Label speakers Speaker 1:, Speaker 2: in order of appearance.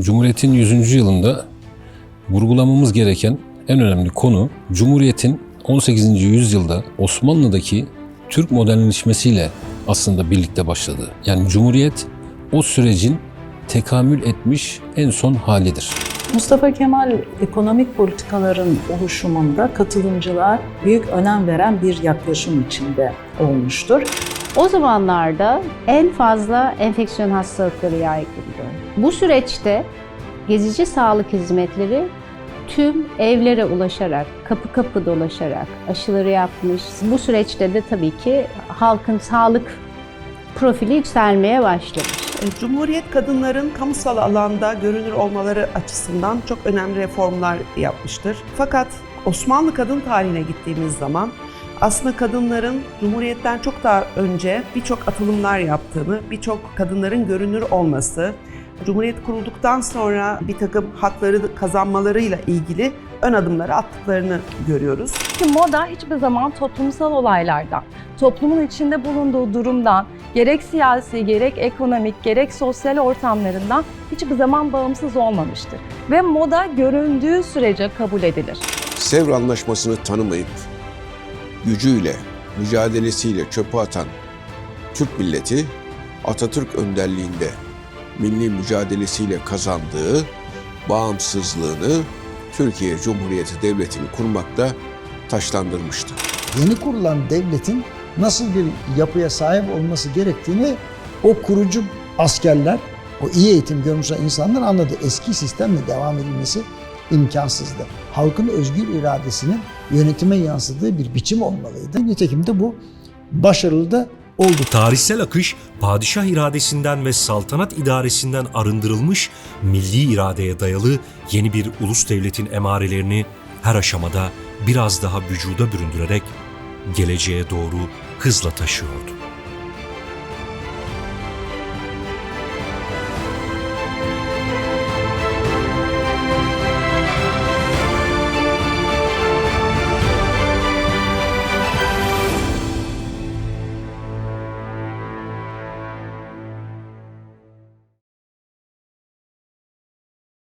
Speaker 1: Cumhuriyet'in 100. yılında vurgulamamız gereken en önemli konu Cumhuriyet'in 18. yüzyılda Osmanlı'daki Türk modernleşmesiyle aslında birlikte başladı. Yani Cumhuriyet o sürecin tekamül etmiş en son halidir.
Speaker 2: Mustafa Kemal ekonomik politikaların oluşumunda katılımcılar büyük önem veren bir yaklaşım içinde olmuştur.
Speaker 3: O zamanlarda en fazla enfeksiyon hastalıkları yaygındı. Bu süreçte gezici sağlık hizmetleri tüm evlere ulaşarak, kapı kapı dolaşarak aşıları yapmış. Bu süreçte de tabii ki halkın sağlık profili yükselmeye başlamış.
Speaker 4: Cumhuriyet kadınların kamusal alanda görünür olmaları açısından çok önemli reformlar yapmıştır. Fakat Osmanlı kadın tarihine gittiğimiz zaman aslında kadınların Cumhuriyet'ten çok daha önce birçok atılımlar yaptığını, birçok kadınların görünür olması, Cumhuriyet kurulduktan sonra bir takım hakları kazanmalarıyla ilgili ön adımları attıklarını görüyoruz.
Speaker 5: Ki moda hiçbir zaman toplumsal olaylardan, toplumun içinde bulunduğu durumdan, gerek siyasi, gerek ekonomik, gerek sosyal ortamlarından hiçbir zaman bağımsız olmamıştır. Ve moda göründüğü sürece kabul edilir.
Speaker 6: Sevr Anlaşması'nı tanımayıp gücüyle, mücadelesiyle çöpe atan Türk milleti Atatürk önderliğinde milli mücadelesiyle kazandığı bağımsızlığını Türkiye Cumhuriyeti Devleti'ni kurmakta taşlandırmıştı.
Speaker 7: yeni kurulan devletin nasıl bir yapıya sahip olması gerektiğini o kurucu askerler, o iyi eğitim görmüş insanlar anladı. Eski sistemle devam edilmesi imkansızdı. Halkın özgür iradesinin yönetime yansıdığı bir biçim olmalıydı. Nitekim de bu başarılı da oldu.
Speaker 8: Tarihsel akış padişah iradesinden ve saltanat idaresinden arındırılmış milli iradeye dayalı yeni bir ulus devletin emarelerini her aşamada biraz daha vücuda büründürerek geleceğe doğru hızla taşıyordu.